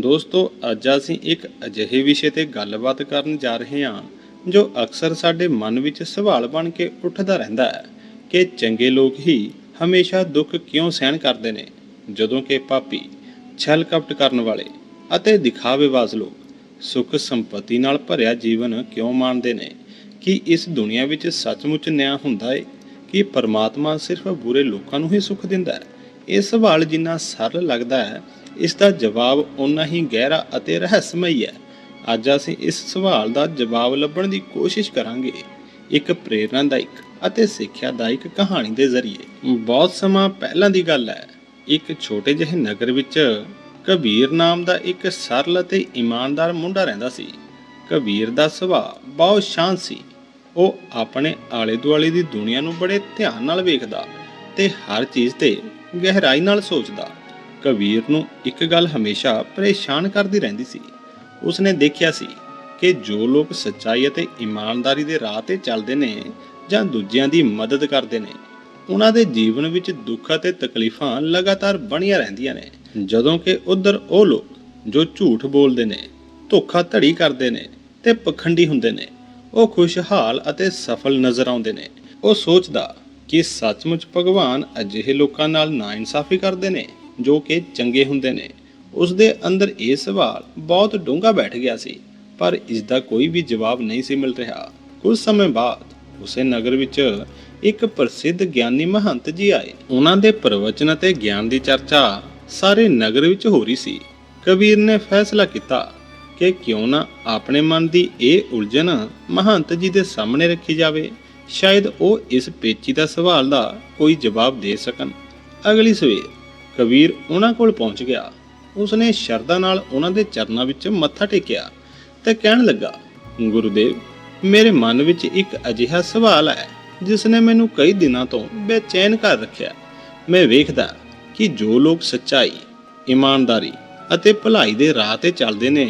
ਦੋਸਤੋ, ਅੱਜ ਅਸੀਂ ਇੱਕ ਅਜਿਹੇ ਵਿਸ਼ੇ ਤੇ ਗੱਲਬਾਤ ਕਰਨ ਜਾ ਰਹੇ ਹਾਂ, ਜੋ ਅਕਸਰ ਸਾਡੇ ਮਨ ਵਿੱਚ ਸਵਾਲ ਬਣ ਕੇ ਉੱਠਦਾ ਰਹਿੰਦਾ ਹੈ ਕਿ ਚੰਗੇ ਲੋਕ ਹੀ ਹਮੇਸ਼ਾ ਦੁੱਖ ਕਿਉਂ ਸਹਿਣ ਕਰਦੇ ਨੇ? ਜਦੋਂ ਕਿ ਪਾਪੀ, ਛਲ ਕਪਟ ਕਰਨ ਵਾਲੇ ਅਤੇ ਦਿਖਾਵੇਬਾਜ਼ ਲੋਕ ਸੁੱਖ ਸੰਪਤੀ ਨਾਲ ਭਰਿਆ ਜੀਵਨ ਕਿਉਂ ਮਾਣਦੇ ਨੇ? ਕੀ ਇਸ ਦੁਨੀਆ ਵਿੱਚ ਸੱਚਮੁੱਚ ਨਿਆਂ ਹੁੰਦਾ ਏ? ਕਿ ਪਰਮਾਤਮਾ ਸਿਰਫ ਬੁਰੇ ਲੋਕਾਂ ਨੂੰ ਹੀ ਸੁੱਖ ਦਿੰਦਾ ਹੈ? ਇਹ ਸਵਾਲ ਜਿੰਨਾ ਸਰਲ ਲੱਗਦਾ ਹੈ ਇਸ ਦਾ ਜਵਾਬ ਓਨਾ ਹੀ ਗਹਿਰਾ ਅਤੇ ਰਹੱਸਮਈ ਹੈ। ਅੱਜ ਅਸੀਂ ਇਸ ਸਵਾਲ ਦਾ ਜਵਾਬ ਲੱਭਣ ਦੀ ਕੋਸ਼ਿਸ਼ ਕਰਾਂਗੇ। ਇੱਕ ਪ੍ਰੇਰਨਾਦਾਇਕ ਅਤੇ ਸਿੱਖਿਆਦਾਇਕ ਕਹਾਣੀ ਦੇ ਜ਼ਰੀਏ। ਬਹੁਤ ਸਮਾਂ ਪਹਿਲਾਂ ਦੀ ਗੱਲ ਹੈ। ਇੱਕ ਛੋਟੇ ਜਿਹੇ ਨਗਰ ਵਿੱਚ ਕਬੀਰ ਨਾਮ ਦਾ ਇੱਕ ਸਰਲ ਅਤੇ ਇਮਾਨਦਾਰ ਮੁੰਡਾ ਰਹਿੰਦਾ ਸੀ। ਕਬੀਰ ਦਾ ਸੁਭਾਅ ਬਹੁਤ ਸ਼ਾਂਤ ਸੀ। ਉਹ ਆਪਣੇ ਆਲੇ ਦੁਆਲੇ ਦੀ ਦੁਨੀਆ ਨੂੰ ਬੜੇ ਧਿਆਨ ਨਾਲ ਵੇਖਦਾ ਤੇ ਹਰ ਚੀਜ਼ ਤੇ ਗਹਿਰਾਈ ਨਾਲ ਸੋਚਦਾ। ਕਬੀਰ ਨੂੰ ਇੱਕ ਗੱਲ ਹਮੇਸ਼ਾ ਪਰੇਸ਼ਾਨ ਕਰਦੀ ਰਹਿੰਦੀ ਸੀ। ਉਸਨੇ ਦੇਖਿਆ ਸੀ ਕਿ ਜੋ ਲੋਕ ਸੱਚਾਈ ਅਤੇ ਇਮਾਨਦਾਰੀ ਦੇ ਰਾਹ ਤੇ ਚੱਲਦੇ ਨੇ ਜਾਂ ਦੂਜਿਆਂ ਦੀ ਮਦਦ ਕਰਦੇ ਨੇ, ਉਹਨਾਂ ਦੇ ਜੀਵਨ ਵਿੱਚ ਦੁੱਖ ਅਤੇ ਤਕਲੀਫਾਂ ਲਗਾਤਾਰ ਬਣੀਆਂ ਰਹਿੰਦੀਆਂ ਨੇ। ਜਦੋਂ ਕਿ ਉਧਰ ਉਹ ਲੋਕ ਜੋ ਝੂਠ ਬੋਲਦੇ ਨੇ, ਧੋਖਾ ਧੜੀ ਕਰਦੇ ਨੇ ਤੇ ਪਖੰਡੀ ਹੁੰਦੇ ਨੇ, ਉਹ ਖੁਸ਼ਹਾਲ ਅਤੇ ਸਫਲ ਨਜ਼ਰ ਆਉਂਦੇ ਨੇ। ਉਹ ਸੋਚਦਾ ਕਿ ਸੱਚਮੁੱਚ ਭਗਵਾਨ ਅਜਿਹੇ ਲੋਕਾਂ ਨਾਲ ਨਾ ਇਨਸਾਫ਼ੀ ਕਰਦੇ ਨੇ ਜੋ ਕਿ ਚੰਗੇ ਹੁੰਦੇ ਨੇ। ਉਸ ਦੇ ਅੰਦਰ ਇਹ ਸਵਾਲ ਬਹੁਤ ਡੂੰਘਾ ਬੈਠ ਗਿਆ ਸੀ, ਪਰ ਇਸ ਦਾ ਕੋਈ ਵੀ ਜਵਾਬ ਨਹੀਂ ਸੀ ਮਿਲ ਰਿਹਾ। ਕੁਝ ਸਮੇਂ ਬਾਅਦ ਉਸੇ ਨਗਰ ਵਿੱਚ ਇੱਕ ਪ੍ਰਸਿੱਧ ਗਿਆਨੀ ਮਹੰਤ ਜੀ ਆਏ। ਉਹਨਾਂ ਦੇ ਪ੍ਰਵਚਨ ਅਤੇ ਗਿਆਨ ਦੀ ਚਰਚਾ ਸਾਰੇ ਨਗਰ ਵਿੱਚ ਹੋ ਰਹੀ ਸੀ। ਕਬੀਰ ਨੇ ਫੈਸਲਾ ਕੀਤਾ ਕਿ ਕਿਉਂ ਨਾ ਆਪਣੇ ਮਨ ਦੀ ਇਹ ਉਲਝਣ ਮਹੰਤ ਜੀ ਦੇ ਸਾਹਮਣੇ ਰੱਖੀ ਜਾਵੇ। ਸ਼ਾਇਦ ਉਹ ਇਸ ਪੇਚੀਦਾ ਸਵਾਲ ਦਾ ਕੋਈ ਜਵਾਬ ਦੇ ਸਕਣ। ਅਗਲੀ ਸਵੇਰ ਕਬੀਰ ਉਹਨਾਂ ਕੋਲ ਪਹੁੰਚ ਗਿਆ। ਉਸਨੇ ਸ਼ਰਧਾ ਨਾਲ ਉਹਨਾਂ ਦੇ ਚਰਨਾਂ ਵਿੱਚ ਮੱਥਾ ਟੇਕਿਆ ਤੇ ਕਹਿਣ ਲੱਗਾ, ਗੁਰੂਦੇਵ, ਮੇਰੇ ਮਨ ਵਿੱਚ ਇੱਕ ਅਜਿਹਾ ਸਵਾਲ ਹੈ ਜਿਸ ਨੇ ਮੈਨੂੰ ਕਈ ਦਿਨਾਂ ਤੋਂ ਬੇਚੈਨ ਕਰ ਰੱਖਿਆ। ਮੈਂ ਵੇਖਦਾ ਕਿ ਜੋ ਲੋਕ ਸੱਚਾਈ, ਇਮਾਨਦਾਰੀ ਅਤੇ ਭਲਾਈ ਦੇ ਰਾਹ ਤੇ ਚੱਲਦੇ ਨੇ,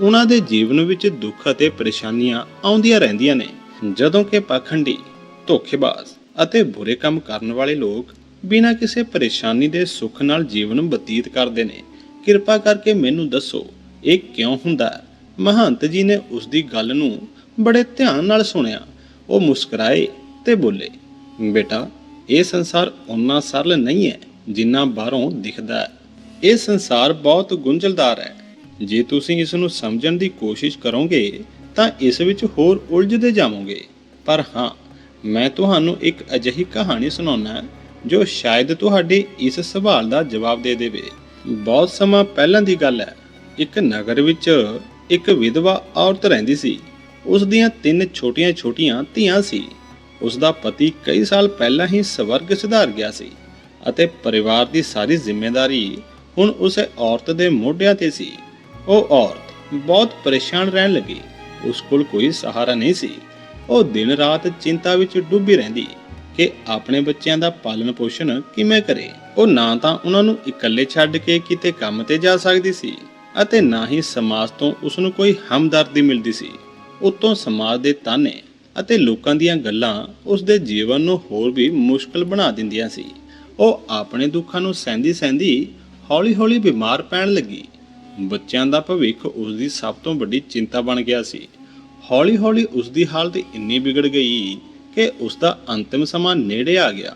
ਉਹਨਾਂ ਦੇ ਜੀਵਨ ਵਿੱਚ ਦੁੱਖ ਅਤੇ ਪਰੇਸ਼ਾਨੀਆਂ ਆਉਂਦੀਆਂ ਰਹਿੰਦੀਆਂ ਨੇ। ਜਦੋਂ ਕਿ ਪਾਖੰਡੀ, ਧੋਖੇਬਾਜ਼ ਅਤੇ ਬੁਰੇ ਕੰਮ ਕਰਨ ਵਾਲੇ ਲੋਕ ਬਿਨਾਂ ਕਿਸੇ ਪਰੇਸ਼ਾਨੀ ਦੇ ਸੁੱਖ ਨਾਲ ਜੀਵਨ ਬਤੀਤ ਕਰਦੇ ਨੇ। ਕਿਰਪਾ ਕਰਕੇ ਮੈਨੂੰ ਦੱਸੋ, ਇਹ ਕਿਉਂ ਹੁੰਦਾ ਹੈ? ਮਹੰਤ ਜੀ ਨੇ ਉਸ ਦੀ ਗੱਲ ਨੂੰ ਬੜੇ ਧਿਆਨ ਨਾਲ ਸੁਣਿਆ। ਉਹ ਮੁਸਕਰਾਏ ਤੇ ਬੋਲੇ, ਬੇਟਾ, ਇਹ ਸੰਸਾਰ ਉਨਾ ਸਰਲ ਨਹੀਂ ਹੈ ਜਿੰਨਾ ਬਾਹਰੋਂ ਦਿਖਦਾ ਹੈ। ਇਹ ਸੰਸਾਰ ਬਹੁਤ ਗੁੰਝਲਦਾਰ ਹੈ। ਜੇ ਤੁਸੀਂ ਇਸ ਨੂੰ ਸਮਝਣ ਦੀ ਕੋਸ਼ਿਸ਼ ਕਰੋਗੇ, ਤਾਂ ਇਸ ਵਿੱਚ ਹੋਰ ਉਲਝਦੇ ਜਾਵੋਗੇ। ਪਰ ਹਾਂ, ਮੈਂ ਤੁਹਾਨੂੰ ਇੱਕ ਅਜਿਹੀ ਕਹਾਣੀ ਸੁਣਾਉਣਾ ਜੋ ਸ਼ਾਇਦ ਤੁਹਾਡੇ ਇਸ ਸਵਾਲ ਦਾ ਜਵਾਬ ਦੇ ਦੇਵੇ। ਬਹੁਤ ਸਮਾਂ ਪਹਿਲਾਂ ਦੀ ਗੱਲ ਹੈ, ਇੱਕ ਨਗਰ ਵਿੱਚ ਇੱਕ ਵਿਧਵਾ ਔਰਤ ਰਹਿੰਦੀ ਸੀ। ਉਸ ਦੀਆਂ ਤਿੰਨ ਛੋਟੀਆਂ-ਛੋਟੀਆਂ ਧੀਆਂ ਸੀ। ਉਸ ਦਾ ਪਤੀ ਕਈ ਸਾਲ ਪਹਿਲਾਂ ਹੀ ਸਵਰਗ ਸਿਧਾਰ ਗਿਆ ਸੀ ਅਤੇ ਪਰਿਵਾਰ ਦੀ ਸਾਰੀ ਜ਼ਿੰਮੇਵਾਰੀ ਹੁਣ ਉਸ ਔਰਤ ਦੇ ਮੋਢਿਆਂ ਤੇ ਸੀ। ਉਹ ਔਰਤ ਬਹੁਤ ਪਰੇਸ਼ਾਨ ਰਹਿਣ ਲੱਗੀ। ਉਸ ਕੋਲ ਕੋਈ ਸਹਾਰਾ ਨਹੀਂ ਸੀ। ਉਹ ਦਿਨ ਰਾਤ ਚਿੰਤਾ ਵਿੱਚ ਡੁੱਬੀ ਰਹਿੰਦੀ। ਕਿ ਆਪਣੇ ਬੱਚਿਆਂ ਦਾ ਪਾਲਣ ਪੋਸ਼ਣ ਕਿਵੇਂ ਕਰੇ। ਉਹ ਨਾ ਤਾਂ ਉਹਨਾਂ ਨੂੰ ਇਕੱਲੇ ਛੱਡ ਕੇ ਕਿਤੇ ਕੰਮ ਤੇ ਜਾ ਸਕਦੀ ਸੀ ਅਤੇ ਨਾ ਹੀ ਸਮਾਜ ਤੋਂ ਉਸ ਨੂੰ ਕੋਈ ਹਮਦਰਦੀ ਮਿਲਦੀ ਸੀ। ਉਤੋਂ ਸਮਾਜ ਦੇ ਤਾਨੇ ਅਤੇ ਲੋਕਾਂ ਦੀਆਂ ਗੱਲਾਂ ਉਸ ਦੇ ਜੀਵਨ ਨੂੰ ਹੋਰ ਵੀ ਮੁਸ਼ਕਲ ਬਣਾ ਦਿੰਦੀਆਂ ਸੀ। ਉਹ ਆਪਣੇ ਦੁੱਖਾਂ ਨੂੰ ਸਹਿੰਦੀ ਸਹਿੰਦੀ ਹੌਲੀ-ਹੌਲੀ ਬਿਮਾਰ ਪੈਣ ਲੱਗੀ। ਬੱਚਿਆਂ ਦਾ ਭਵਿੱਖ ਉਸ ਦੀ ਸਭ ਤੋਂ ਵੱਡੀ ਚਿੰਤਾ ਬਣ ਗਿਆ ਸੀ। ਹੌਲੀ-ਹੌਲੀ ਉਸ ਦੀ ਹਾਲਤ ਇੰਨੀ ਵਿਗੜ ਗਈ ਕਿ ਉਸ ਦਾ ਅੰਤਿਮ ਸਮਾਂ ਨੇੜੇ ਆ ਗਿਆ।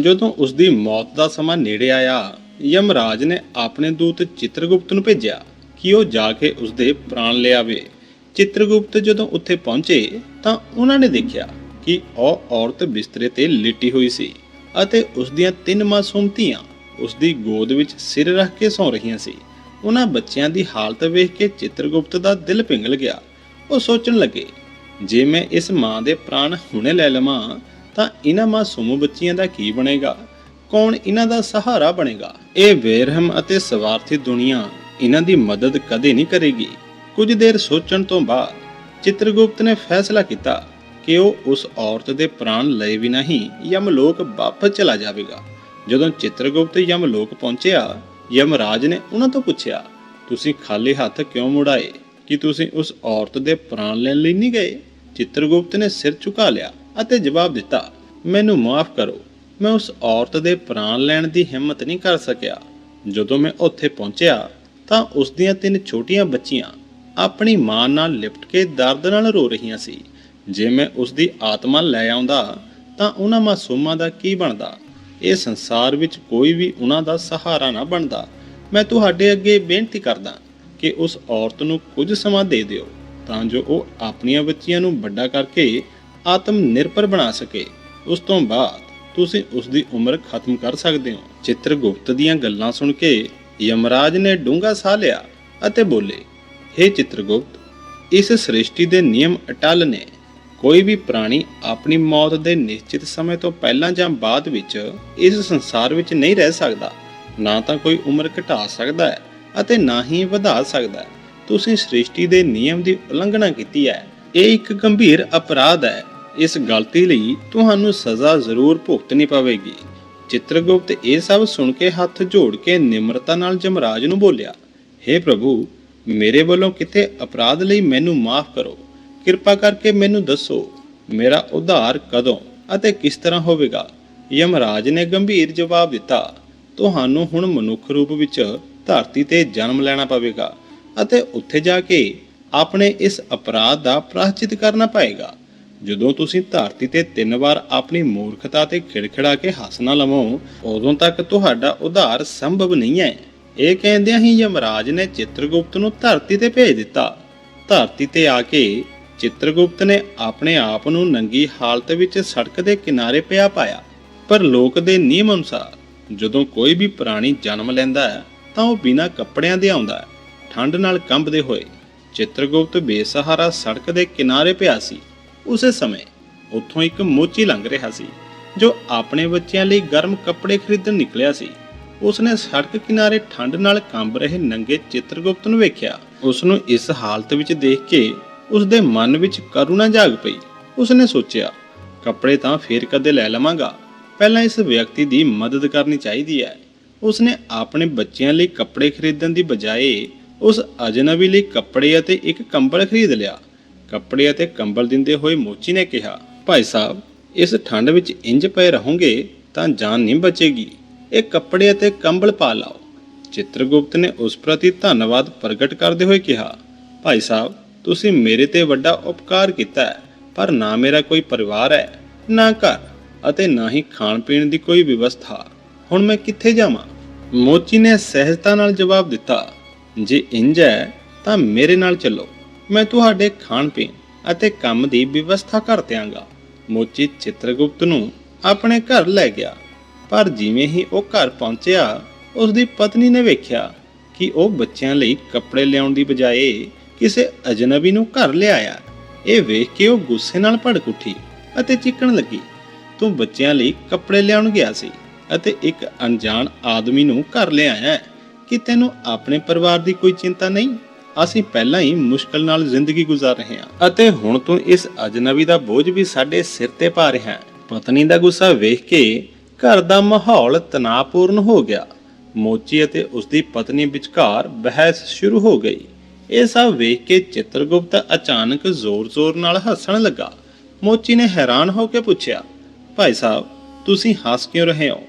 ਜਦੋਂ ਉਸ ਦੀ ਮੌਤ ਦਾ ਸਮਾਂ ਨੇੜੇ ਆਇਆ, ਯਮਰਾਜ ਨੇ ਆਪਣੇ ਦੂਤ ਚਿੱਤਰਗੁਪਤ ਨੂੰ ਭੇਜਿਆ ਕਿ ਉਹ ਜਾ ਕੇ ਉਸ ਦੇ ਪ੍ਰਾਣ ਲਿਆਵੇ ਚਿੱਤਰਗੁਪਤ ਜਦੋਂ ਉੱਥੇ ਪਹੁੰਚੇ, ਤਾਂ ਉਹਨਾਂ ਨੇ ਦੇਖਿਆ ਕਿ ਉਹ ਔਰਤ ਬਿਸਤਰੇ ਤੇ ਲਿਟੀ ਹੋਈ ਸੀ ਅਤੇ ਉਸ ਦੀਆਂ ਤਿੰਨ ਮਾਸੂਮ ਧੀਆਂ ਉਸ ਦੀ ਗੋਦ ਵਿੱਚ ਸਿਰ ਰੱਖ ਕੇ ਸੌਂ ਰਹੀਆਂ ਸੀ। ਉਹਨਾਂ ਬੱਚਿਆਂ ਦੀ ਹਾਲਤ ਵੇਖ ਕੇ ਚਿੱਤਰਗੁਪਤ ਦਾ ਦਿਲ ਪਿਘਲ ਗਿਆ। ਉਹ ਸੋਚਣ ਲੱਗੇ ਜੇ ਮੈਂ ਇਸ ਮਾਂ ਦੇ ਪ੍ਰਾਣ ਹੁਣੇ ਲੈ ਲਵਾਂ, ਤਾਂ ਇਹਨਾਂ ਮਾਸੂਮ ਬੱਚੀਆਂ ਦਾ ਕੀ ਬਣੇਗਾ? ਕੌਣ ਇਹਨਾਂ ਦਾ ਸਹਾਰਾ ਬਣੇਗਾ? ਇਹ ਵੇਰਹਮ ਅਤੇ ਸਵਾਰਥੀ ਦੁਨੀਆ ਇਹਨਾਂ ਦੀ ਮਦਦ ਕਦੇ ਨਹੀਂ ਕਰੇਗੀ। ਕੁਝ ਦੇਰ ਸੋਚਣ ਤੋਂ ਬਾਅਦ ਚਿੱਤਰਗੁਪਤ ਨੇ ਫੈਸਲਾ ਕੀਤਾ ਕਿ ਉਹ ਉਸ ਔਰਤ ਦੇ ਪ੍ਰਾਣ ਲਏ ਵੀ ਨਹੀਂ, ਯਮਲੋਕ ਵਾਪਸ ਚਲਾ ਜਾਵੇਗਾ। ਜਦੋਂ ਚਿੱਤਰਗੁਪਤ ਯਮਲੋਕ ਪਹੁੰਚਿਆ, ਯਮਰਾਜ ਨੇ ਉਹਨਾਂ ਤੋਂ ਪੁੱਛਿਆ, ਤੁਸੀਂ ਖਾਲੀ ਹੱਥ ਕਿਉਂ ਮੁੜਾਏ ਕਿ ਤੁਸੀਂ ਉਸ ਔਰਤ ਦੇ ਪ੍ਰਾਣ ਲੈਣ ਲਈ ਨਹੀਂ ਗਏ? ਚਿੱਤਰਗੁਪਤ ਨੇ ਸਿਰ ਝੁਕਾ ਲਿਆ ਅਤੇ ਜਵਾਬ ਦਿੱਤਾ, ਮੈਨੂੰ ਮਾਫ ਕਰੋ, ਮੈਂ ਉਸ ਔਰਤ ਦੇ ਪ੍ਰਾਣ ਲੈਣ ਦੀ ਹਿੰਮਤ ਨਹੀਂ ਕਰ ਸਕਿਆ। ਜਦੋਂ ਮੈਂ ਉੱਥੇ ਪਹੁੰਚਿਆ, ਤਾਂ ਉਸ ਦੀਆਂ ਤਿੰਨ ਛੋਟੀਆਂ ਬੱਚੀਆਂ ਆਪਣੀ ਮਾਂ ਨਾਲ ਲਿਪਟ ਕੇ ਦਰਦ ਨਾਲ ਰੋ ਰਹੀਆਂ ਸੀ। ਜੇ ਮੈਂ ਉਸ ਦੀ ਆਤਮਾ ਲੈ ਆਉਂਦਾ, ਤਾਂ ਉਹਨਾਂ ਮਾਸੂਮਾਂ ਦਾ ਕੀ ਬਣਦਾ? ਇਹ ਸੰਸਾਰ ਵਿੱਚ ਕੋਈ ਵੀ ਉਹਨਾਂ ਦਾ ਸਹਾਰਾ ਨਾ ਬਣਦਾ। ਮੈਂ ਤੁਹਾਡੇ ਅੱਗੇ ਬੇਨਤੀ ਕਰਦਾ ਕਿ ਉਸ ਔਰਤ ਨੂੰ ਕੁਝ ਸਮਾਂ ਦੇ ਦਿਓ। ਤਾਂ ਜੋ ਉਹ ਆਪਣੀਆਂ ਬੱਚੀਆਂ ਨੂੰ ਵੱਡਾ ਕਰਕੇ ਆਤਮ ਨਿਰਭਰ ਬਣਾ ਸਕੇ। ਉਸ ਤੋਂ ਬਾਅਦ ਤੁਸੀਂ ਉਸ ਦੀ ਉਮਰ ਖਤਮ ਕਰ ਸਕਦੇ ਹੋ। ਚਿੱਤਰਗੁਪਤ ਦੀਆਂ ਗੱਲਾਂ ਸੁਣ ਕੇ ਯਮਰਾਜ ਨੇ ਡੂੰਘਾ ਸਾਹ ਲਿਆ ਅਤੇ ਬੋਲੇ हे ਚਿੱਤਰਗੁਪਤ, ਇਸ ਸ੍ਰਿਸ਼ਟੀ ਦੇ ਨਿਯਮ ਅਟਲ ਨੇ। ਕੋਈ ਵੀ ਪ੍ਰਾਣੀ ਆਪਣੀ ਮੌਤ ਦੇ ਨਿਸ਼ਚਿਤ ਸਮੇਂ ਤੋਂ ਪਹਿਲਾਂ ਜਾਂ ਬਾਅਦ ਵਿੱਚ ਇਸ ਸੰਸਾਰ ਵਿੱਚ ਨਹੀਂ ਰਹਿ ਸਕਦਾ। ਨਾ ਤਾਂ ਕੋਈ ਉਮਰ ਘਟਾ ਸਕਦਾ ਹੈ ਅਤੇ ਨਾ ਹੀ ਵਧਾ ਸਕਦਾ ਹੈ। ਤੁਸੀਂ ਸ੍ਰਿਸ਼ਟੀ ਦੇ ਨਿਯਮ ਦੀ ਉਲੰਘਣਾ ਕੀਤੀ ਹੈ। ਇਹ ਇੱਕ ਗੰਭੀਰ ਅਪਰਾਧ ਹੈ। ਇਸ ਗਲਤੀ ਲਈ ਤੁਹਾਨੂੰ ਸਜ਼ਾ ਜ਼ਰੂਰ ਭੁਗਤਣੀ ਪਵੇਗੀ। ਚਿੱਤਰਗੁਪਤ ਇਹ ਸਭ ਸੁਣ ਕੇ ਹੱਥ ਜੋੜ ਕੇ ਨਿਮਰਤਾ ਨਾਲ ਜਮਰਾਜ ਨੂੰ ਬੋਲਿਆ हे ਪ੍ਰਭੂ, ਮੇਰੇ ਵੱਲੋਂ ਕਿਤੇ ਅਪਰਾਧ ਲਈ ਮੈਨੂੰ ਮਾਫ ਕਰੋ। ਕਿਰਪਾ ਕਰਕੇ ਮੈਨੂੰ ਦੱਸੋ, ਮੇਰਾ ਉਧਾਰ ਕਦੋਂ ਅਤੇ ਕਿਸ ਤਰ੍ਹਾਂ ਹੋਵੇਗਾ? ਯਮਰਾਜ ਨੇ ਗੰਭੀਰ ਜਵਾਬ ਦਿੱਤਾ, ਤੁਹਾਨੂੰ ਹੁਣ ਮਨੁੱਖ ਰੂਪ ਵਿੱਚ ਧਰਤੀ ਤੇ ਜਨਮ ਲੈਣਾ ਪਵੇਗਾ। ਅਤੇ ਉੱਥੇ ਜਾ ਕੇ ਆਪਣੇ ਇਸ ਅਪਰਾਧ ਦਾ ਪ੍ਰਾਸ਼ਚਿਤ ਕਰਨਾ ਪਏਗਾ। ਜਦੋਂ ਤੁਸੀਂ ਧਰਤੀ ਤੇ ਤਿੰਨ ਵਾਰ ਆਪਣੀ ਮੂਰਖਤਾ ਤੇ ਖਿੜਖਿੜਾ ਕੇ ਹੱਸ ਨਾ ਲਵੋ, ਉਦੋਂ ਤੱਕ ਤੁਹਾਡਾ ਉਧਾਰ ਸੰਭਵ ਨਹੀਂ ਹੈ। ਇਹ ਕਹਿੰਦਿਆਂ ਹੀ ਯਮਰਾਜ ਨੇ ਚਿੱਤਰਗੁਪਤ ਨੂੰ ਧਰਤੀ ਤੇ ਭੇਜ ਦਿੱਤਾ। ਧਰਤੀ ਤੇ ਆ ਕੇ ਚਿੱਤਰਗੁਪਤ ਨੇ ਆਪਣੇ ਆਪ ਨੂੰ ਨੰਗੀ ਹਾਲਤ ਵਿੱਚ ਸੜਕ ਦੇ ਕਿਨਾਰੇ ਪਿਆ ਪਾਇਆ। ਪਰ ਲੋਕ ਦੇ ਨਿਯਮ ਅਨੁਸਾਰ ਜਦੋਂ ਕੋਈ ਵੀ ਪ੍ਰਾਣੀ ਜਨਮ ਲੈਂਦਾ ਹੈ, ਤਾਂ ਉਹ ਬਿਨਾਂ ਕੱਪੜਿਆਂ ਦੇ ਆਉਂਦਾ ਹੈ। ਠੰਡ ਨਾਲ ਕੰਬਦੇ ਹੋਏ ਚਿੱਤਰਗੁਪਤ ਬੇਸਹਾਰਾ ਸੜਕ ਦੇ ਕਿਨਾਰੇ ਪਿਆ ਸੀ। ਉਸੇ ਸਮੇਂ ਉੱਥੋਂ ਇੱਕ ਮੋਚੀ ਲੰਘ ਰਿਹਾ ਸੀ, ਜੋ ਆਪਣੇ ਬੱਚਿਆਂ ਲਈ ਗਰਮ ਕੱਪੜੇ ਖਰੀਦਣ ਨਿਕਲਿਆ ਸੀ। ਉਸਨੇ ਸੜਕ ਕਿਨਾਰੇ ਠੰਡ ਨਾਲ ਕੰਬ ਰਹੇ ਨੰਗੇ ਚਿੱਤਰਗੁਪਤ ਨੂੰ ਵੇਖਿਆ। ਉਸ ਨੂੰ ਇਸ ਹਾਲਤ ਵਿੱਚ ਦੇਖ ਕੇ ਉਸ ਦੇ ਮਨ ਵਿੱਚ ਕਰੁਣਾ ਜਾਗ ਪਈ। ਉਸਨੇ ਸੋਚਿਆ, ਕੱਪੜੇ ਤਾਂ ਫੇਰ ਕਦੇ ਲੈ ਲਵਾਂਗਾ। ਪਹਿਲਾਂ ਇਸ ਵਿਅਕਤੀ ਦੀ ਮਦਦ ਕਰਨੀ ਚਾਹੀਦੀ ਹੈ। ਉਸਨੇ ਆਪਣੇ ਬੱਚਿਆਂ ਲਈ ਕੱਪੜੇ ਖਰੀਦਣ ਦੀ ਬਜਾਏ ਉਸ ਅਜਨਬੀ ਲਈ ਕੱਪੜੇ ਅਤੇ ਇੱਕ ਕੰਬਲ ਖਰੀਦ ਲਿਆ। ਕੱਪੜੇ ਅਤੇ ਕੰਬਲ ਦਿੰਦੇ ਹੋਏ ਮੋਚੀ ਨੇ ਕਿਹਾ, ਭਾਈ ਸਾਹਿਬ, ਇਸ ਠੰਡ ਵਿੱਚ ਇੰਜ ਪਏ ਰਹੋਗੇ ਤਾਂ ਜਾਨ ਨਹੀਂ ਬਚੇਗੀ। ਇਹ ਕੱਪੜੇ ਅਤੇ ਕੰਬਲ ਪਾ ਲਾਓ। ਚਿੱਤਰਗੁਪਤ ਨੇ ਉਸ ਪ੍ਰਤੀ ਧੰਨਵਾਦ ਪ੍ਰਗਟ ਕਰਦੇ ਹੋਏ ਕਿਹਾ, ਭਾਈ ਸਾਹਿਬ, ਤੁਸੀਂ ਮੇਰੇ ਤੇ ਵੱਡਾ ਉਪਕਾਰ ਕੀਤਾ ਹੈ, ਪਰ ਨਾ ਮੇਰਾ ਕੋਈ ਪਰਿਵਾਰ ਹੈ, ਨਾ ਘਰ ਅਤੇ ਨਾ ਹੀ ਖਾਣ ਪੀਣ ਦੀ ਕੋਈ ਵਿਵਸਥਾ। ਹੁਣ ਮੈਂ ਕਿੱਥੇ ਜਾਵਾਂ? ਮੋਚੀ ਨੇ ਸਹਿਜਤਾ ਨਾਲ ਜਵਾਬ ਦਿੱਤਾ ਜੇ ਇੰਜ ਹੈ, ਤਾਂ ਮੇਰੇ ਨਾਲ ਚੱਲੋ। ਮੈਂ ਤੁਹਾਡੇ ਖਾਣ ਪੀਣ ਅਤੇ ਕੰਮ ਦੀ ਵਿਵਸਥਾ ਕਰ ਦਿਆਂਗਾ। ਮੋਚੀ ਚਿੱਤਰਗੁਪਤ ਨੂੰ ਆਪਣੇ ਘਰ ਲੈ ਗਿਆ। ਪਰ ਜਿਵੇਂ ਹੀ ਉਹ ਘਰ ਪਹੁੰਚਿਆ ਉਸ ਦੀ ਪਤਨੀ ਨੇ ਵੇਖਿਆ ਕਿ ਉਹ ਬੱਚਿਆਂ ਲਈ ਕੱਪੜੇ ਲਿਆਉਣ ਦੀ ਬਜਾਏ ਕਿਸੇ ਅਜਨਬੀ ਨੂੰ ਘਰ ਲਿਆਇਆ। ਇਹ ਵੇਖ ਕੇ ਉਹ ਗੁੱਸੇ ਨਾਲ ਭੜਕ ਉੱਠੀ ਅਤੇ ਚੀਕਣ ਲੱਗੀ, ਤੂੰ ਬੱਚਿਆਂ ਲਈ ਕੱਪੜੇ ਲਿਆਉਣ ਗਿਆ ਸੀ ਅਤੇ ਇੱਕ ਅਣਜਾਣ ਆਦਮੀ ਨੂੰ ਘਰ ਲਿਆਇਆ ਹੈ। ਕਿ ਤੈਨੂੰ ਆਪਣੇ ਪਰਿਵਾਰ ਦੀ ਕੋਈ ਚਿੰਤਾ ਨਹੀਂ? ਅਸੀਂ ਪਹਿਲਾਂ ਹੀ ਮੁਸ਼ਕਲ ਨਾਲ ਜ਼ਿੰਦਗੀ ਗੁਜ਼ਾਰ ਰਹੇ ਹਾਂ। ਅਤੇ ਹੁਣ ਤੂੰ ਇਸ ਅਜਨਬੀ ਦਾ ਬੋਝ ਵੀ ਸਾਡੇ ਸਿਰ ਤੇ ਪਾ ਰਿਹਾ ਹੈ। ਪਤਨੀ ਦਾ ਗੁੱਸਾ ਵੇਖ ਕੇ ਘਰ ਦਾ ਮਾਹੌਲ ਤਣਾਅਪੂਰਨ ਹੋ ਗਿਆ। ਮੋਚੀ ਅਤੇ ਉਸ ਦੀ ਪਤਨੀ ਵਿਚਕਾਰ ਬਹਿਸ ਸ਼ੁਰੂ ਹੋ ਗਈ। ਇਹ ਸਭ ਵੇਖ ਕੇ ਚਿੱਤਰਗੁਪਤ ਅਚਾਨਕ ਜ਼ੋਰ-ਜ਼ੋਰ ਨਾਲ ਹੱਸਣ ਲੱਗਾ। ਮੋਚੀ ਨੇ ਹੈਰਾਨ ਹੋ ਕੇ ਪੁੱਛਿਆ, ਭਾਈ ਸਾਹਿਬ, ਤੁਸੀਂ ਹੱਸ ਕਿਉਂ ਰਹੇ ਹੋ?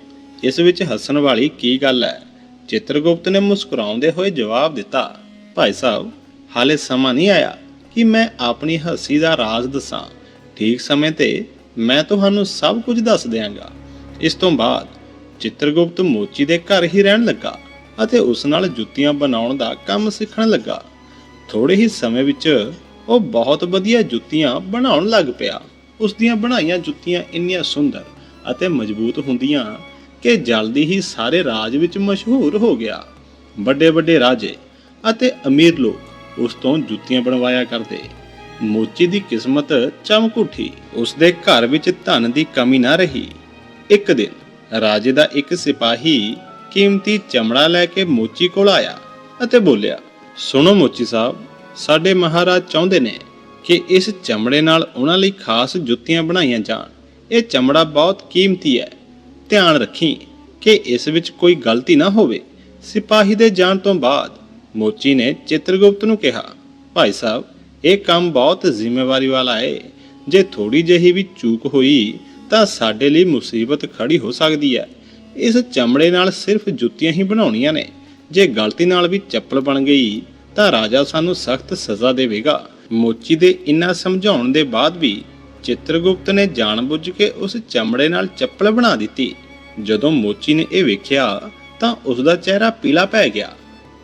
ਇਸ ਵਿੱਚ ਹੱਸਣ ਵਾਲੀ ਕੀ ਗੱਲ ਹੈ? ਚਿੱਤਰਗੁਪਤ ਨੇ ਮੁਸਕਰਾਉਂਦੇ ਹੋਏ ਜਵਾਬ ਦਿੱਤਾ, ਭਾਈ ਸਾਹਿਬ, ਹਾਲੇ ਸਮਾਂ ਨਹੀਂ ਆਇਆ ਕਿ ਮੈਂ ਆਪਣੀ ਹੱਸੀ ਦਾ ਰਾਜ਼ ਦੱਸਾਂ। ਠੀਕ ਸਮੇਂ ਤੇ ਮੈਂ ਤੁਹਾਨੂੰ ਸਭ ਕੁਝ ਦੱਸ ਦਿਆਂਗਾ। ਇਸ ਤੋਂ ਬਾਅਦ ਚਿੱਤਰਗੁਪਤ ਮੋਚੀ ਦੇ ਘਰ ਹੀ ਰਹਿਣ ਲੱਗਾ ਅਤੇ ਉਸ ਨਾਲ ਜੁੱਤੀਆਂ ਬਣਾਉਣ ਦਾ ਕੰਮ ਸਿੱਖਣ ਲੱਗਾ। ਥੋੜੇ ਹੀ ਸਮੇਂ ਵਿੱਚ ਉਹ ਬਹੁਤ ਵਧੀਆ ਜੁੱਤੀਆਂ ਬਣਾਉਣ ਲੱਗ ਪਿਆ। ਉਸ ਦੀਆਂ ਬਣਾਈਆਂ ਜੁੱਤੀਆਂ ਇੰਨੀਆਂ ਸੁੰਦਰ ਅਤੇ ਮਜ਼ਬੂਤ ਹੁੰਦੀਆਂ ਕਿ ਜਲਦੀ ਹੀ ਸਾਰੇ ਰਾਜ ਵਿੱਚ ਮਸ਼ਹੂਰ ਹੋ ਗਿਆ। ਵੱਡੇ ਵੱਡੇ ਰਾਜੇ ਅਤੇ ਅਮੀਰ ਲੋਕ ਉਸ ਤੋਂ ਜੁੱਤੀਆਂ ਬਣਵਾਇਆ ਕਰਦੇ। ਮੋਚੀ ਦੀ ਕਿਸਮਤ ਚਮਕ ਉੱਠੀ ਉਸ ਦੇ ਘਰ ਵਿੱਚ ਧਨ ਦੀ ਕਮੀ ਨਾ ਰਹੀ। ਇੱਕ ਦਿਨ ਰਾਜੇ ਦਾ ਇੱਕ ਸਿਪਾਹੀ ਕੀਮਤੀ ਚਮੜਾ ਲੈ ਕੇ ਮੋਚੀ ਕੋਲ ਆਇਆ ਅਤੇ ਬੋਲਿਆ, ਸੁਣੋ ਮੋਚੀ ਸਾਹਿਬ, ਸਾਡੇ ਮਹਾਰਾਜ ਚਾਹੁੰਦੇ ਨੇ ਕਿ ਇਸ ਚਮੜੇ ਨਾਲ ਉਹਨਾਂ ਲਈ ਖਾਸ ਜੁੱਤੀਆਂ ਬਣਾਈਆਂ ਜਾਣ। ਇਹ ਚਮੜਾ ਬਹੁਤ ਕੀਮਤੀ ਹੈ। ਧਿਆਨ ਰੱਖੀ ਕਿ ਇਸ ਵਿੱਚ ਕੋਈ ਗਲਤੀ ਨਾ ਹੋਵੇ। ਸਿਪਾਹੀ ਦੇ ਜਾਣ ਤੋਂ ਬਾਅਦ ਮੋਚੀ ਨੇ ਚਿੱਤਰਗੁਪਤ ਨੂੰ ਕਿਹਾ, ਭਾਈ ਸਾਹਿਬ, ਇਹ ਕੰਮ ਬਹੁਤ ਜ਼ਿੰਮੇਵਾਰੀ ਵਾਲਾ ਹੈ ਜੇ ਥੋੜੀ ਜਿਹੀ ਵੀ ਚੂਕ ਹੋਈ ਤਾਂ ਸਾਡੇ ਲਈ ਮੁਸੀਬਤ ਖੜੀ ਹੋ ਸਕਦੀ ਹੈ। ਇਸ ਚਮੜੇ ਨਾਲ ਸਿਰਫ ਜੁੱਤੀਆਂ ਹੀ ਬਣਾਉਣੀਆਂ ਨੇ। ਜੇ ਗਲਤੀ ਨਾਲ ਵੀ ਚੱਪਲ ਬਣ ਗਈ ਤਾਂ ਰਾਜਾ ਸਾਨੂੰ ਸਖਤ ਸਜ਼ਾ ਦੇਵੇਗਾ। ਮੋਚੀ ਦੇ ਇੰਨਾ ਸਮਝਾਉਣ ਦੇ ਬਾਅਦ ਵੀ ਚਿੱਤਰਗੁਪਤ ਨੇ ਜਾਣਬੁੱਝ ਕੇ ਉਸ ਚਮੜੇ ਨਾਲ ਚੱਪਲ ਬਣਾ ਦਿੱਤੀ। ਜਦੋਂ ਮੋਚੀ ਨੇ ਇਹ ਵੇਖਿਆ, ਤਾਂ ਉਸ ਦਾ ਚਿਹਰਾ ਪੀਲਾ ਪੈ ਗਿਆ।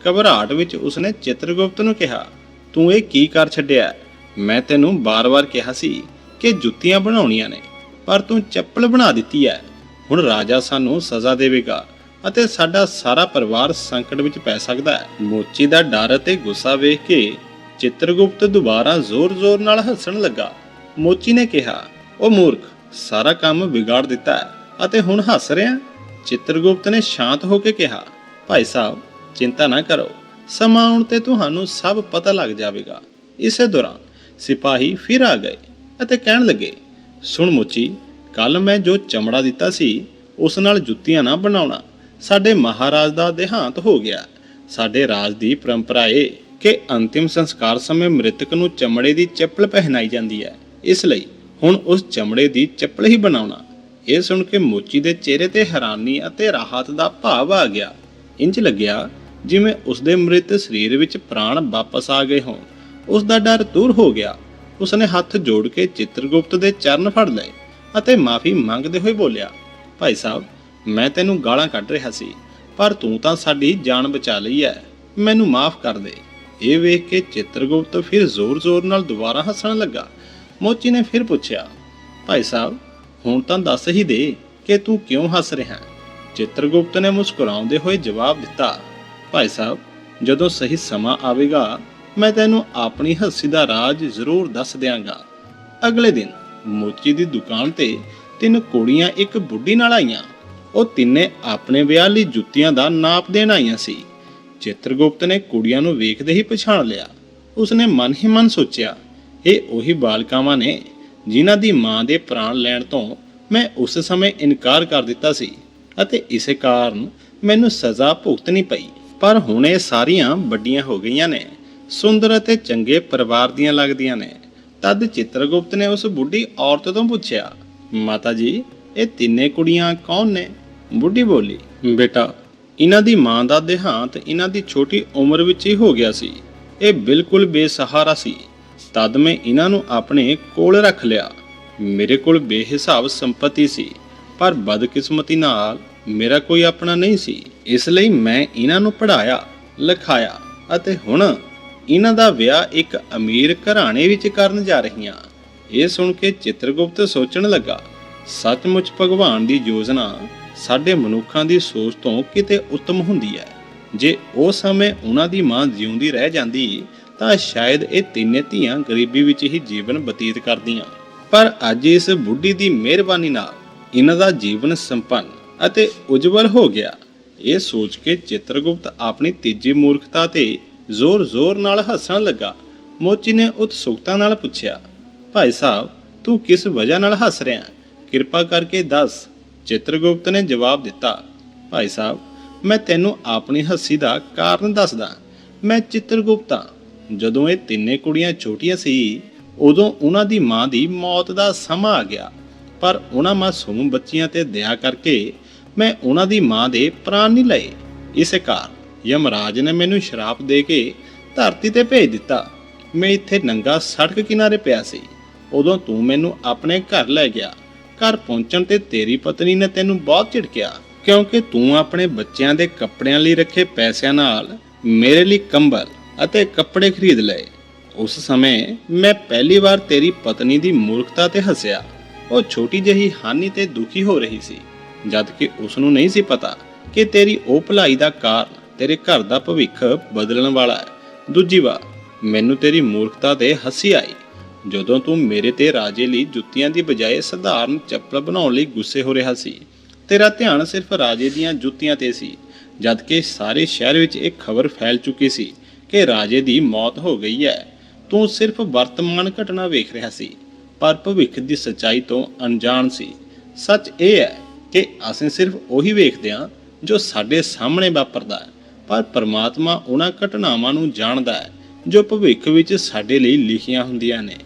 ਘਬਰਾਹਟ ਵਿੱਚ ਉਸਨੇ ਚਿੱਤਰਗੁਪਤ ਨੂੰ ਕਿਹਾ, ਤੂੰ ਇਹ ਕੀ ਕਰ ਛੱਡਿਆ? ਮੈਂ ਤੈਨੂੰ ਬਾਰ-ਬਾਰ ਕਿਹਾ ਸੀ ਕਿ ਜੁੱਤੀਆਂ ਬਣਾਉਣੀਆਂ ਨੇ, ਪਰ ਤੂੰ ਚੱਪਲ ਬਣਾ ਦਿੱਤੀ ਹੈ ਹੁਣ ਰਾਜਾ ਸਾਨੂੰ ਸਜ਼ਾ ਦੇਵੇਗਾ ਅਤੇ ਸਾਡਾ ਸਾਰਾ ਪਰਿਵਾਰ ਸੰਕਟ ਵਿੱਚ ਪੈ ਸਕਦਾ ਹੈ ਮੋਚੀ ਦਾ ਡਰ ਅਤੇ ਗੁੱਸਾ ਵੇਖ ਕੇ ਚਿੱਤਰਗੁਪਤ ਦੁਬਾਰਾ ਜ਼ੋਰ-ਜ਼ੋਰ ਨਾਲ ਹੱਸਣ ਲੱਗਾ। ਮੋਚੀ ਨੇ ਕਿਹਾ, ਉਹ ਮੂਰਖ, ਸਾਰਾ ਕੰਮ ਵਿਗਾੜ ਦਿੱਤਾ ਹੈ ਅਤੇ ਹੁਣ ਹੱਸ ਰਿਹਾ ਚਿੱਤਰਗੁਪਤ ਨੇ ਸ਼ਾਂਤ ਹੋ ਕੇ ਕਿਹਾ, ਭਾਈ ਸਾਹਿਬ, ਚਿੰਤਾ ਨਾ ਕਰੋ, ਸਮਾਂ ਆਉਣ ਤੇ ਤੁਹਾਨੂੰ ਸਭ ਪਤਾ ਲੱਗ ਜਾਵੇਗਾ। ਇਸੇ ਦੌਰਾਨ ਸਿਪਾਹੀ ਫਿਰ ਆ ਗਏ ਅਤੇ ਕਹਿਣ ਲੱਗੇ, ਸੁਣ ਮੋਚੀ ਕੱਲ ਮੈਂ ਜੋ ਚਮੜਾ ਦਿੱਤਾ ਸੀ, ਉਸ ਨਾਲ ਜੁੱਤੀਆਂ ਨਾ ਬਣਾਉਣਾ। ਸਾਡੇ ਮਹਾਰਾਜ ਦਾ ਦੇਹਾਂਤ ਹੋ ਗਿਆ। ਸਾਡੇ ਰਾਜ ਦੀ ਪਰੰਪਰਾ ਏ ਕਿ ਅੰਤਿਮ ਸੰਸਕਾਰ ਸਮੇਂ ਮ੍ਰਿਤਕ ਨੂੰ ਚਮੜੇ ਦੀ ਚੱਪਲ ਪਹਿਨਾਈ ਜਾਂਦੀ ਹੈ। ਇਸ ਲਈ ਹੁਣ ਉਸ ਚਮੜੇ ਦੀ ਚੱਪਲ ਹੀ ਬਣਾਉਣਾ। ਇਹ ਸੁਣ ਕੇ ਮੋਚੀ ਦੇ ਚਿਹਰੇ ਤੇ ਹੈਰਾਨੀ ਅਤੇ ਰਾਹਤ ਦਾ ਭਾਵ ਆ ਗਿਆ। ਇੰਜ ਲੱਗਿਆ ਜਿਵੇਂ ਉਸ ਦੇ ਮ੍ਰਿਤ ਸਰੀਰ ਵਿੱਚ ਪ੍ਰਾਣ ਵਾਪਸ ਆ ਗਏ ਹੋਣ। ਉਸ ਦਾ ਡਰ ਦੂਰ ਹੋ ਗਿਆ। ਉਸਨੇ ਹੱਥ ਜੋੜ ਕੇ ਚਿੱਤਰਗੁਪਤ ਦੇ ਚਰਨ ਫੜ ਲਏ ਅਤੇ ਮਾਫੀ ਮੰਗਦੇ ਹੋਏ ਬੋਲਿਆ, ਭਾਈ ਸਾਹਿਬ, ਮੈਂ ਤੈਨੂੰ ਗਾਲਾਂ ਕੱਢ ਰਿਹਾ ਸੀ, ਪਰ ਤੂੰ ਤਾਂ ਸਾਡੀ ਜਾਨ ਬਚਾ ਲਈ ਹੈ ਮੈਨੂੰ ਮਾਫ ਕਰ ਦੇ। ਇਹ ਵੇਖ ਕੇ ਚਿੱਤਰਗੁਪਤ ਫਿਰ ਜ਼ੋਰ-ਜ਼ੋਰ ਨਾਲ ਦੁਬਾਰਾ ਹੱਸਣ ਲੱਗਾ। ਮੋਚੀ ਨੇ ਫਿਰ ਪੁੱਛਿਆ, ਭਾਈ ਸਾਹਿਬ, ਹੁਣ ਤਾਂ ਦੱਸ ਹੀ ਦੇ ਕਿ ਤੂੰ ਕਿਉਂ ਹੱਸ ਰਿਹਾ ਹੈ? ਚਿੱਤਰਗੁਪਤ ਨੇ ਮੁਸਕਰਾਉਂਦੇ ਹੋਏ ਜਵਾਬ ਦਿੱਤਾ, ਭਾਈ ਸਾਹਿਬ, ਜਦੋਂ ਸਹੀ ਸਮਾਂ ਆਵੇਗਾ, ਮੈਂ ਤੈਨੂੰ ਆਪਣੀ ਹੱਸੀ ਦਾ ਰਾਜ ਜ਼ਰੂਰ ਦੱਸ ਦਿਆਂਗਾ। ਅਗਲੇ ਦਿਨ ਮੋਚੀ ਦੀ ਦੁਕਾਨ ਤੇ ਤਿੰਨ ਕੁੜੀਆਂ ਇੱਕ ਬੁੱਢੀ ਨਾਲ ਆਈਆਂ। ਉਹ ਤਿੰਨੇ ਆਪਣੇ ਵਿਆਹ ਲਈ ਜੁੱਤੀਆਂ ਦਾ ਨਾਪ ਦੇਣ ਆਈਆਂ ਸੀ। ਚਿੱਤਰਗੁਪਤ ਨੇ ਕੁੜੀਆਂ ਨੂੰ ਵੇਖਦੇ ਹੀ ਪਛਾਣ ਲਿਆ। ਉਸਨੇ ਮਨ ਹੀ ਮਨ ਸੋਚਿਆ ਇਹ ਉਹੀ ਬਾਲਕਾਵਾਂ ਨੇ ਜਿਨ੍ਹਾਂ ਦੀ ਮਾਂ ਦੇ ਪ੍ਰਾਣ ਲੈਣ ਤੋਂ ਮੈਂ ਉਸ ਸਮੇਂ ਇਨਕਾਰ ਕਰ ਦਿੱਤਾ ਸੀ ਅਤੇ ਇਸੇ ਕਾਰਨ ਮੈਨੂੰ ਸਜ਼ਾ ਭੁਗਤਣੀ ਪਈ। ਪਰ ਹੁਣ ਇਹ ਸਾਰੀਆਂ ਵੱਡੀਆਂ ਹੋ ਗਈਆਂ ਨੇ, ਸੁੰਦਰ ਅਤੇ ਚੰਗੇ ਪਰਿਵਾਰ ਦੀਆਂ ਲੱਗਦੀਆਂ ਨੇ। ਤਦ ਚਿੱਤਰਗੁਪਤ ਨੇ ਉਸ ਬੁੱਢੀ ਔਰਤ ਤੋਂ ਪੁੱਛਿਆ, ਮਾਤਾ ਜੀ, ਇਹ ਤਿੰਨੇ ਕੁੜੀਆਂ ਕੌਣ ਨੇ? ਬੁੱਢੀ ਬੋਲੀ, ਬੇਟਾ, ਇਹਨਾਂ ਦੀ ਮਾਂ ਦਾ ਦੇਹਾਂਤ ਇਹਨਾਂ ਦੀ ਛੋਟੀ ਉਮਰ ਵਿੱਚ ਹੀ ਹੋ ਗਿਆ ਸੀ। ਇਹ ਬਿਲਕੁਲ ਬੇਸਹਾਰਾ ਸੀ। ਤਦ ਮੈਂ ਇਹਨਾਂ ਨੂੰ ਆਪਣੇ ਕੋਲ ਰੱਖ ਲਿਆ। ਮੇਰੇ ਕੋਲ ਬੇਹਿਸਾਬ ਸੰਪਤੀ ਸੀ, ਪਰ ਬਦਕਿਸਮਤੀ ਨਾਲ ਮੇਰਾ ਕੋਈ ਆਪਣਾ ਨਹੀਂ ਸੀ। ਇਸ ਲਈ ਮੈਂ ਇਹਨਾਂ ਨੂੰ ਪੜਾਇਆ ਲਿਖਾਇਆ ਅਤੇ ਹੁਣ ਇਹਨਾਂ ਦਾ ਵਿਆਹ ਇੱਕ ਅਮੀਰ ਘਰਾਣੇ ਵਿੱਚ ਕਰਨ ਜਾ ਰਹੀਆਂ ਇਹ ਸੁਣ ਕੇ ਚਿੱਤਰਗੁਪਤ ਸੋਚਣ ਲੱਗਾ, ਸੱਚਮੁੱਚ ਭਗਵਾਨ ਦੀ ਯੋਜਨਾ ਸਾਡੇ ਮਨੁੱਖਾਂ ਦੀ ਸੋਚ ਤੋਂ ਕਿਤੇ ਉੱਤਮ ਹੁੰਦੀ ਹੈ। ਜੇ ਉਹ ਸਮੇਂ ਉਹਨਾਂ ਦੀ ਮਾਂ ਜਿਉਂਦੀ ਰਹਿ ਜਾਂਦੀ ਤਾਂ ਸ਼ਾਇਦ ਇਹ ਤਿੰਨੇ ਧੀਆਂ ਗਰੀਬੀ ਵਿੱਚ ਹੀ ਜੀਵਨ ਬਤੀਤ ਕਰਦੀਆਂ। ਪਰ ਅੱਜ ਇਸ ਬੁੱਢੀ ਦੀ ਮਿਹਰਬਾਨੀ ਨਾਲ ਇਹਨਾਂ ਦਾ ਜੀਵਨ ਸੰਪੰਨ ਅਤੇ ਉਜਵਲ ਹੋ ਗਿਆ। ਇਹ ਸੋਚ ਕੇ ਚਿੱਤਰਗੁਪਤ ਆਪਣੀ ਤੀਜੀ ਮੂਰਖਤਾ ਤੇ ਜ਼ੋਰ-ਜ਼ੋਰ ਨਾਲ ਹੱਸਣ ਲੱਗਾ। ਮੋਚੀ ਨੇ ਉਤਸੁਕਤਾ ਨਾਲ ਪੁੱਛਿਆ, ਭਾਈ ਸਾਹਿਬ, ਤੂੰ ਕਿਸ ਵਜ੍ਹਾ ਨਾਲ ਹੱਸ ਰਿਹਾ ਕਿਰਪਾ ਕਰਕੇ ਦੱਸ। ਚਿੱਤਰਗੁਪਤ ਨੇ ਜਵਾਬ ਦਿੱਤਾ, ਭਾਈ ਸਾਹਿਬ, ਮੈਂ ਤੈਨੂੰ ਆਪਣੀ ਹੱਸੀ ਦਾ ਕਾਰਨ ਦੱਸਦਾ। ਮੈਂ ਚਿੱਤਰਗੁਪਤ ਹਾਂ। ਜਦੋਂ ਇਹ ਤਿੰਨੇ ਕੁੜੀਆਂ ਛੋਟੀਆਂ ਸੀ, ਉਦੋਂ ਉਹਨਾਂ ਦੀ ਮਾਂ ਦੀ ਮੌਤ ਦਾ ਸਮਾਂ ਆ ਗਿਆ। ਪਰ ਉਹਨਾਂ ਮਾਸੂਮ ਬੱਚੀਆਂ ਤੇ ਦਇਆ ਕਰਕੇ ਮੈਂ ਉਹਨਾਂ ਦੀ ਮਾਂ ਦੇ ਪ੍ਰਾਣ ਨਹੀਂ ਲਏ। ਇਸੇ ਕਾਰਨ ਯਮਰਾਜ ਨੇ ਮੈਨੂੰ ਸ਼ਰਾਪ ਦੇ ਕੇ ਧਰਤੀ ਤੇ ਭੇਜ ਦਿੱਤਾ। ਮੈਂ ਇੱਥੇ ਨੰਗਾ ਸੜਕ ਕਿਨਾਰੇ ਪਿਆ ਸੀ। ਉਦੋਂ ਤੂੰ ਮੈਨੂੰ ਆਪਣੇ ਘਰ ਲੈ ਗਿਆ। ਘਰ ਪਹੁੰਚਣ ਤੇ ਤੇਰੀ ਪਤਨੀ ਨੇ ਤੈਨੂੰ ਬਹੁਤ ਝਿੜਕਿਆ, ਕਿਉਂਕਿ ਤੂੰ ਆਪਣੇ ਬੱਚਿਆਂ ਦੇ ਕੱਪੜਿਆਂ ਲਈ ਰੱਖੇ ਪੈਸਿਆਂ ਨਾਲ ਮੇਰੇ ਲਈ ਕੰਬਲ ਅਤੇ ਕੱਪੜੇ ਖਰੀਦ ਲਏ। ਉਸ ਸਮੇਂ ਮੈਂ ਪਹਿਲੀ ਵਾਰ ਤੇਰੀ ਪਤਨੀ ਦੀ ਮੂਰਖਤਾ ਤੇ ਹੱਸਿਆ। ਉਹ ਛੋਟੀ ਜਿਹੀ ਹਾਨੀ ਤੇ ਦੁਖੀ ਹੋ ਰਹੀ ਸੀ, ਜਦ ਕਿ ਉਸ ਨੂੰ ਨਹੀਂ ਸੀ ਪਤਾ ਕਿ ਤੇਰੀ ਉਹ ਭਲਾਈ ਦਾ ਕਾਰਨ ਤੇਰੇ ਘਰ ਦਾ ਭਵਿੱਖ ਬਦਲਣ ਵਾਲਾ ਹੈ। ਦੂਜੀ ਵਾਰ ਮੈਨੂੰ ਤੇਰੀ ਮੂਰਖਤਾ ਤੇ ਹੱਸੀ ਆਈ, ਜਦੋਂ ਤੂੰ ਮੇਰੇ ਤੇ ਰਾਜੇ ਲਈ ਜੁੱਤੀਆਂ ਦੀ ਬਜਾਏ ਸਧਾਰਨ ਚੱਪਲ ਬਣਾਉਣ ਲਈ ਗੁੱਸੇ ਹੋ ਰਿਹਾ ਸੀ। ਤੇਰਾ ਧਿਆਨ ਸਿਰਫ ਰਾਜੇ ਦੀਆਂ ਜੁੱਤੀਆਂ ਤੇ ਸੀ, ਜਦ ਕਿ ਸਾਰੇ ਸ਼ਹਿਰ ਵਿੱਚ ਇਹ ਖਬਰ ਫੈਲ ਚੁੱਕੀ ਸੀ ਕਿ ਰਾਜੇ ਦੀ ਮੌਤ ਹੋ ਗਈ ਹੈ। ਤੂੰ ਸਿਰਫ ਵਰਤਮਾਨ ਘਟਨਾ ਵੇਖ ਰਿਹਾ ਸੀ, ਪਰ ਭਵਿੱਖ ਦੀ ਸੱਚਾਈ ਤੋਂ ਅਣਜਾਣ ਸੀ। ਸੱਚ ਇਹ ਹੈ ਕਿ ਅਸੀਂ ਸਿਰਫ ਉਹੀ ਵੇਖਦੇ ਹਾਂ ਜੋ ਸਾਡੇ ਸਾਹਮਣੇ ਵਾਪਰਦਾ ਹੈ, ਪਰ ਪਰਮਾਤਮਾ ਉਹਨਾਂ ਘਟਨਾਵਾਂ ਨੂੰ ਜਾਣਦਾ ਹੈ ਜੋ ਭਵਿੱਖ ਵਿੱਚ ਸਾਡੇ ਲਈ ਲਿਖੀਆਂ ਹੁੰਦੀਆਂ ਨੇ।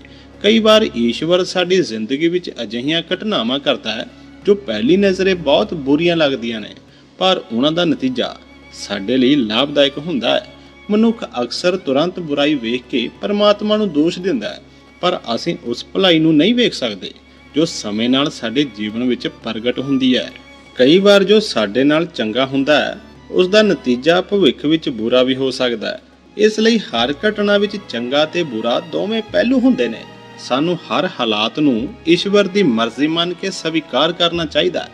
ਕਈ ਵਾਰ ਈਸ਼ਵਰ ਸਾਡੀ ਜ਼ਿੰਦਗੀ ਵਿੱਚ ਅਜਿਹੀਆਂ ਘਟਨਾਵਾਂ ਕਰਦਾ ਹੈ ਜੋ ਪਹਿਲੀ ਨਜ਼ਰੇ ਬਹੁਤ ਬੁਰੀਆਂ ਲੱਗਦੀਆਂ ਨੇ, ਪਰ ਉਹਨਾਂ ਦਾ ਨਤੀਜਾ ਸਾਡੇ ਲਈ ਲਾਭਦਾਇਕ ਹੁੰਦਾ ਹੈ। ਮਨੁੱਖ ਅਕਸਰ ਤੁਰੰਤ ਬੁਰਾਈ ਵੇਖ ਕੇ ਪਰਮਾਤਮਾ ਨੂੰ ਦੋਸ਼ ਦਿੰਦਾ ਹੈ, ਪਰ ਅਸੀਂ ਉਸ ਭਲਾਈ ਨੂੰ ਨਹੀਂ ਵੇਖ ਸਕਦੇ, ਜੋ ਸਮੇਂ ਨਾਲ ਸਾਡੇ ਜੀਵਨ ਵਿੱਚ ਪ੍ਰਗਟ ਹੁੰਦੀ ਹੈ। ਕਈ ਵਾਰ ਜੋ ਸਾਡੇ ਨਾਲ ਚੰਗਾ ਹੁੰਦਾ ਹੈ ਉਸ ਦਾ ਨਤੀਜਾ ਭਵਿੱਖ ਵਿੱਚ ਬੁਰਾ ਵੀ ਹੋ ਸਕਦਾ ਹੈ। ਇਸ ਲਈ ਹਰ ਘਟਨਾ ਵਿੱਚ ਚੰਗਾ ਤੇ ਬੁਰਾ ਦੋਵੇਂ ਪਹਿਲੂ ਹੁੰਦੇ ਨੇ। ਸਾਨੂੰ ਹਰ ਹਾਲਾਤ ਨੂੰ ਈਸ਼ਵਰ ਦੀ ਮਰਜ਼ੀ ਮੰਨ ਕੇ ਸਵੀਕਾਰ ਕਰਨਾ ਚਾਹੀਦਾ ਹੈ।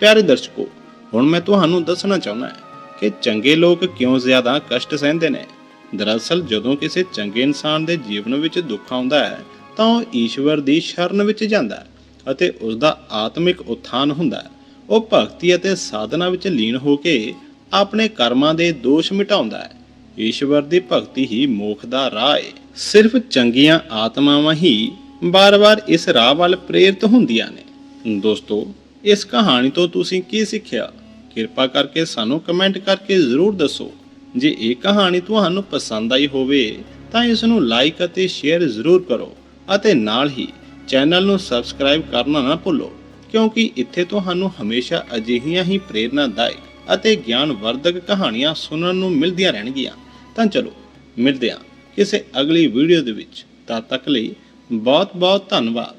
ਪਿਆਰੇ ਦਰਸ਼ਕੋ, ਹੁਣ ਮੈਂ ਤੁਹਾਨੂੰ ਦੱਸਣਾ ਚਾਹੁੰਦਾ ਹਾਂ ਕਿ ਚੰਗੇ ਲੋਕ ਕਿਉਂ ਜ਼ਿਆਦਾ ਕਸ਼ਟ ਸਹਿੰਦੇ ਨੇ? ਦਰਅਸਲ ਜਦੋਂ ਕਿਸੇ ਚੰਗੇ ਇਨਸਾਨ ਦੇ ਜੀਵਨ ਵਿੱਚ ਦੁੱਖ ਆਉਂਦਾ ਹੈ, ਤਾਂ ਉਹ ਈਸ਼ਵਰ ਦੀ ਸ਼ਰਨ ਵਿੱਚ ਜਾਂਦਾ ਹੈ ਅਤੇ ਉਸ ਦਾ ਆਤਮਿਕ ਉਥਾਨ ਹੁੰਦਾ ਹੈ। ਉਹ ਭਗਤੀ ਅਤੇ ਸਾਧਨਾ ਵਿੱਚ ਲੀਨ ਹੋ ਕੇ ਆਪਣੇ ਕਰਮਾਂ ਦੇ ਦੋਸ਼ ਮਿਟਾਉਂਦਾ ਹੈ। ਈਸ਼ਵਰ ਦੀ ਭਗਤੀ ਹੀ ਮੋਖ ਦਾ ਰਾਹ ਹੈ ਸਿਰਫ ਚੰਗੀਆਂ ਆਤਮਾਵਾਂ ਹੀ ਬਾਰ-ਬਾਰ ਇਸ ਰਾਹ ਵੱਲ ਪ੍ਰੇਰਿਤ ਹੁੰਦੀਆਂ ਨੇ। ਦੋਸਤੋ, ਇਸ ਕਹਾਣੀ ਤੋਂ ਤੁਸੀਂ ਕੀ ਸਿੱਖਿਆ? ਕਿਰਪਾ ਕਰਕੇ ਸਾਨੂੰ ਕਮੈਂਟ ਕਰਕੇ ਜ਼ਰੂਰ ਦੱਸੋ। ਜੇ ਇਹ ਕਹਾਣੀ ਤੁਹਾਨੂੰ ਪਸੰਦ ਆਈ ਹੋਵੇ, ਤਾਂ ਇਸ ਨੂੰ ਲਾਈਕ ਅਤੇ ਸ਼ੇਅਰ ਜ਼ਰੂਰ ਕਰੋ ਅਤੇ ਨਾਲ ਹੀ ਚੈਨਲ ਨੂੰ ਸਬਸਕ੍ਰਾਈਬ ਕਰਨਾ ਨਾ ਭੁੱਲੋ, ਕਿਉਂਕਿ ਇੱਥੇ ਤੁਹਾਨੂੰ ਹਮੇਸ਼ਾ ਅਜਿਹੀਆਂ ਹੀ ਪ੍ਰੇਰਨਾਦਾਇਕ ਅਤੇ ਗਿਆਨਵਰਧਕ ਕਹਾਣੀਆਂ ਸੁਣਨ ਨੂੰ ਮਿਲਦੀਆਂ ਰਹਿਣਗੀਆਂ। ਤਾਂ ਚਲੋ, ਮਿਲਦੇ ਹਾਂ ਕਿਸੇ ਅਗਲੀ ਵੀਡੀਓ ਦੇ ਵਿੱਚ। ਤਦ ਤੱਕ ਲਈ ਬਹੁਤ ਬਹੁਤ ਧੰਨਵਾਦ।